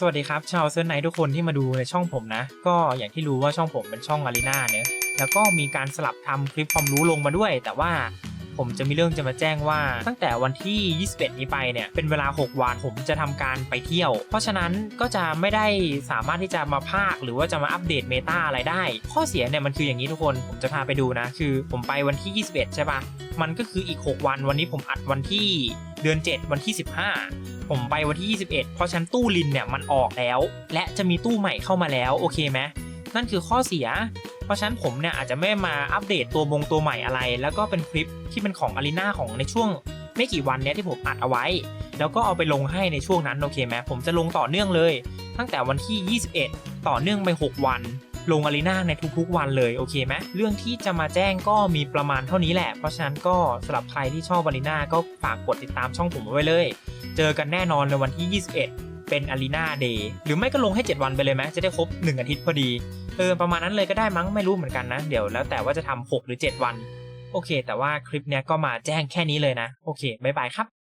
สวัสดีครับชาวเซิร์ฟไนท์ทุกคนที่มาดูในช่องผมนะ ก็อย่างที่รู้ว่าช่องผมเป็นช่องอารีนาเนอะแล้วก็มีการสลับทำคลิปความรู้ลงมาด้วย แต่ว่า ผมจะมีเรื่องจะมาแจ้งว่า ตั้งแต่วันที่ 21 นี้ไปเนี่ยเป็นเวลา 6 วันผมจะทำการไปเที่ยว เพราะฉะนั้นก็จะไม่ได้สามารถที่จะมาพากย์หรือว่าจะมาอัปเดตเมตาอะไรได้ ข้อเสียเนี่ยมันคืออย่างนี้ทุกคนผมจะพาไปดูนะ คือผมไปวันที่ 21 ใช่ปะมันก็คืออีก 6 วันวันนี้ผมอัดวันที่เดือน 7 วันที่ 15 ผมไปวันที่ 21 เพราะฉะนันตู้ลินเนี่ยมันออกแล้ว และจะมีตู้ใหม่เข้ามาแล้วโอเคไหมนั่นคือข้อเสีย เพราะฉะนั้นผมเนี่ยอาจจะไม่มาอัปเดตตัวบงตัวใหม่อะไร แล้วก็เป็นคลิปที่เป็นของอารีนาของในช่วงไม่กี่วันเนี้ยที่ผมอัดเอาไว้ แล้วก็เอาไปลงให้ในช่วงนั้นโอเคไหมผมจะลงต่อเนื่องเลย ตั้งแต่วันที่ 21 ต่อเนื่องไป 6 วัน ลงอารีนาในทุกๆวันเลยโอเคไหมเรื่องที่จะมาแจ้งก็มีประมาณเท่านี้แหละ เพราะฉะนั้นก็สำหรับใครที่ชอบอารีนาก็ฝากกดติดตามช่องผมไว้เลย เจอกันแน่นอนในวันที่ 21 เป็นอารีนาเดย์หรือไม่ก็ลงให้ 7 วันไปเลยไหมจะได้ครบ 1 อาทิตย์พอดีเออประมาณนั้นเลยก็ได้มั้งไม่รู้เหมือนกันนะ เดี๋ยวแล้วแต่ว่าจะทำ6หรือ 7 วัน โอเค แต่ว่าคลิปเนี้ยก็มาแจ้งแค่นี้เลยนะ โอเคบ๊ายบายครับ